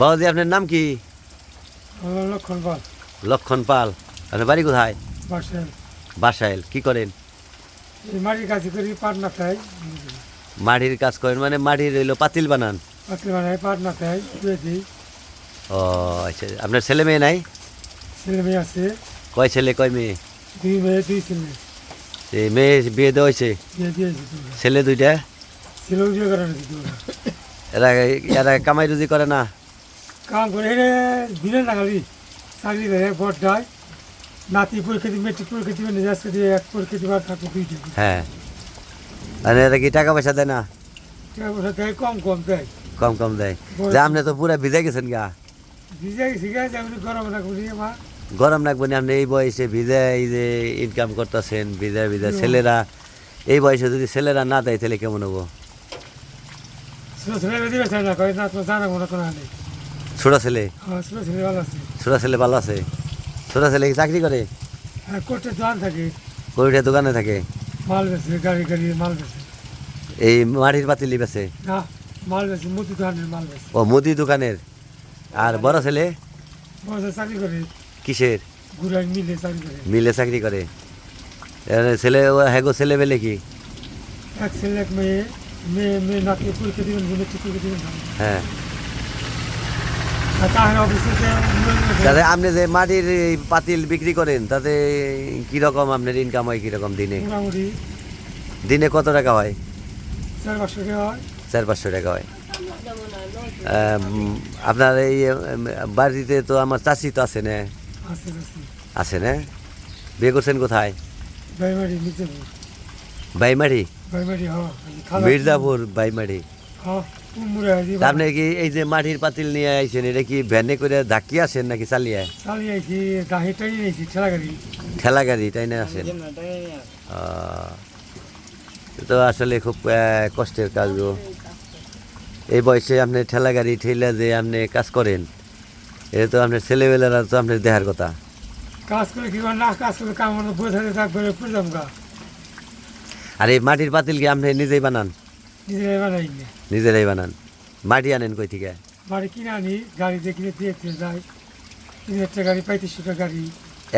বাবাজি আপনার নাম কি? লক্ষণ পাল। লক্ষণ পাল। আপনার বাড়ি কোথায়? বাসেন বাসাইল। কি করেন? মাটির কাছে করি পাট না খাই মাটির কাজ করেন মানে মাটির রইল পাতিল বানান? পাতলি বানাই পাট না খাই ধুয়ে দিই। ও আচ্ছা। আপনার ছেলে মেয়ে নাই? ছেলে মেয়ে আছে। কয় ছেলে কয় মেয়ে? দুই মেয়ে দুই ছেলে। এই মেয়ে বিয়ে দেওয়া হয়েছে? ছেলে দুইটা? বিয়ে করানো এরা এরা কামাই রুজি করে না? কাম করে এনে দিলে না খালি। চাকরি করে বট দেয়। নাতি পরীক্ষা দিবে মেট্রিক পরীক্ষা দিবে নিজে দিয়ে এক পরীক্ষা দিবার থাকবে দুইটা হ্যাঁ। আর এরা কি টাকা পয়সা দেয় না? টাকা পয়সা দেয় কম কম দেয়। কম কম দেয়। যে আপনি তো পুরা ভিজে গেছেন গা। ভিজে শিখে আছে আমি গরম না মা। গরম লাগবে না আপনি এই বয়সে ভিজে এই যে ইনকাম করতেছেন ভিজে ভিজে ছেলেরা এই বয়সে যদি ছেলেরা না দেয় তাহলে কেমন হব? ছোটো ছেলে দিবে না কয় না তো জানা মনে কোনো নেই। ছোট ছেলে? হ্যাঁ ছোট ছেলে ভালো আছে। ছোট ছেলে চাকরি করে? হ্যাঁ করতে দোকান থাকে। কবিটা দোকানে থাকে? মাল বেছে গাড়ি গাড়ি মাল বেছে এই মাটির পাতিলি না মাল বেছে মুদি দোকানের মাল বেছে ও মুদি দোকানের? আর বড় ছেলে? বসে চাকরি করে। কিসের? ঘুরাই মিলে চাকরি করে। মিলে চাকরি করে। ছেলে ও হ্যাগো ছেলে বেলে কি? এক ছেলে এক মেয়ে। মেয়ে মেয়ে নাতি পরীক্ষা দিবেন মেট্রিক পরীক্ষা দিবেন। হ্যাঁ। তাতে আপনি যে মাটির পাতিল বিক্রি করেন তাতে কীরকম আপনার ইনকাম হয় কীরকম দিনে? দিনে কত টাকা হয়? চার পাঁচশো টাকা হয়। আপনার এই বাড়িতে তো আমার চাষি তো আছে না? আছে না? বিয়ে করছেন কোথায়? বাইমারি বাইমারি? হ্যাঁ। মির্জাপুর বাইমারি। হ্যাঁ। আপনি কি এই যে মাটির পাতিল নিয়ে আইছেন এটা কি ভ্যানে করে ধাক্কি আসেন নাকি চালিয়ে? চালিয়ে আইছি দাহি নিয়েছি ঠেলা গাড়ি ঠেলা গাড়ি তাই না আসেন তো আসলে খুব কষ্টের কাজ গো। এই বয়সে আপনি ঠেলা গাড়ি ঠেলা যে আপনি কাজ করেন এটা তো আপনার ছেলেবেলারা তো আপনার দেহার কথা। কাজ করে কি না কাজ করে কাম থাকবে আর এই মাটির পাতিল কি আপনি নিজেই বানান? নিজেরাই বানাই নিজেরাই বানান। মাটি আনেন কই থেকে? বাড়ি কিনে আনি গাড়ি দেখলে দিয়ে যায় তিন একটা গাড়ি পঁয়ত্রিশশো টাকা গাড়ি।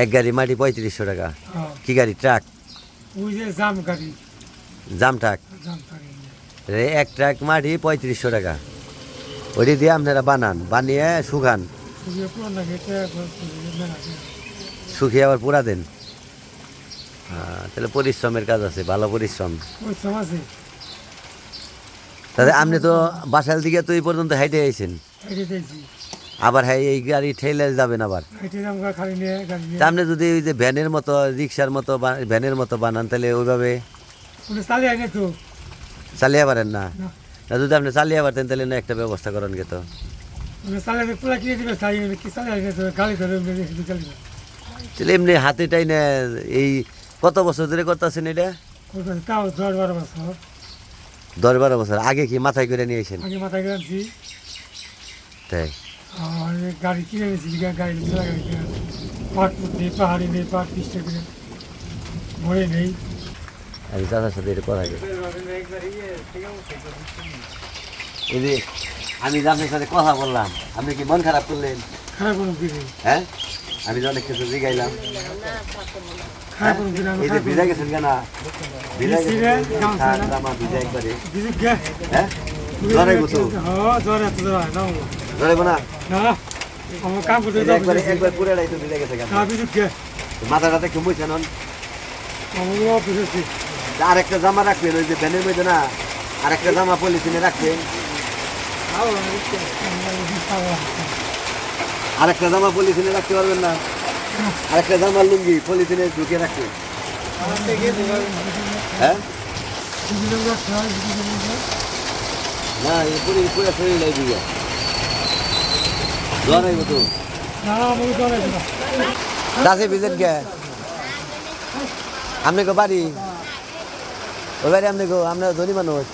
এক গাড়ি মাটি পঁয়ত্রিশশো টাকা। হ্যাঁ। কি গাড়ি? ট্রাক? ওই যে জাম গাড়ি। জাম ট্রাক? জাম এক ট্রাক মাটি পঁয়ত্রিশশো টাকা। ওইটি দিয়ে আপনারা বানান বানিয়ে শুকান। শুকিয়ে আবার পুরা দেন। তাহলে পরিশ্রমের কাজ আছে ভালো পরিশ্রম। ওই সমাজে তাহলে আপনি তো বাসাল দিকে তো এই পর্যন্ত হাইটে আইছেন। আবার হ্যাঁ এই গাড়ি ঠেলে যাবেন আবার। আপনি যদি ওই যে ভ্যানের মতো রিক্সার মতো ভ্যানের মতো বানান তাহলে ওইভাবে চালিয়ে পারেন না? না। যদি আপনি চালিয়ে পারতেন তাহলে না একটা ব্যবস্থা করেন গে তো। তাহলে এমনি হাতে টাইনে এই কত বছর ধরে করতেছেন এটা? ওর তাও দশ বারো বছর। দশ বারো বছর। আগে কি মাথায় করে নিয়ে আসেন আগে মাথায় গেছি তাই? আর গাড়ি কিনে নিয়েছি গাড়ি কিনে নেই পাহাড়ি নেই পাট পিসটা কিনে ভরে নেই। আমি চাচার সাথে এটা কথা এই যে আমি আপনার সাথে কথা বললাম আপনি কি মন খারাপ করলেন? খারাপ হ্যাঁ? আমি অনেক কিছু জিগাইলাম। খারাপ কোনো কিনে এই যে ভিজা গেছেন কেন? ভিজা ভিজছি গেছেন রে, গামছা না। জামা ভিজা একবারে দিদি গে। হ্যাঁ? জ্বরে গুছো হ্যাঁ জ্বর এত জ্বর হয় না জ্বরে না? না আমার কাম করতে এই যে একবারে একবার পুরে তো ভিজা গেছে কেন? না গে। মাথাটাতে একটু মুছে নন। আমার অফিস আছে। আর একটা জামা রাখবেন ওই যে ভ্যানের মধ্যে না? আর একটা জামা পলিথিনে রাখবেন। আর একটা জামা পলিথিনে রাখতে পারবেন না। আর একটা জামা লুঙ্গি পলিথিনে ঢুকে রাখবেন হ্যাঁ? না, এই পুরো শরীর দিয়ে জ্বর আইব তো। আমার দাসে ভিজেন কে আপনি গো বাড়ি? ওই বাড়ি আপনি গো আপনার ধনী মানুষ।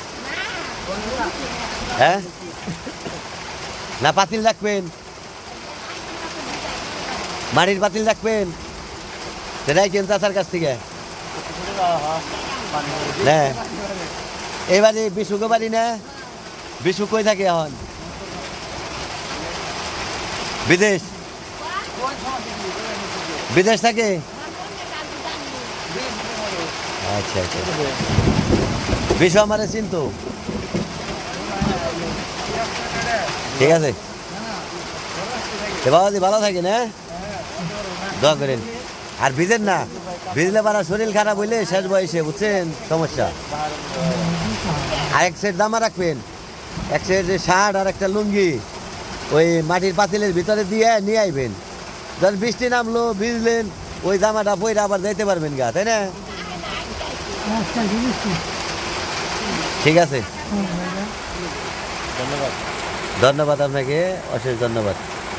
হ্যাঁ? না, পাতিল রাখবেন। বাড়ির বাতিল রাখবেন। কেন চাষার কাছ থেকে? হ্যাঁ। এই বাড়ি বিশুকে বাড়ি না। বিশু কই থাকে এখন? বিদেশ? বিদেশ থাকে? আচ্ছা আচ্ছা। বিশ্ব আমারে চিনতো? ঠিক আছে। ভালো থাকেন হ্যাঁ? দোয়া করেন। আর ভিজেন না। ভিজলে পারা শরীর খারাপ হইলে শেষ বয়সে, বুঝছেন? সমস্যা। আর এক সেট জামা রাখবেন। এক সেট শার্ট আর একটা লুঙ্গি, ওই মাটির পাতিলের ভিতরে দিয়ে নিয়ে আইবেন। যখন বৃষ্টি নামলো, ভিজলেন, ওই জামাটা পরে আবার যাইতে পারবেন গা, তাই না? ঠিক আছে। ধন্যবাদ। ধন্যবাদ আপনাকে, অশেষ ধন্যবাদ।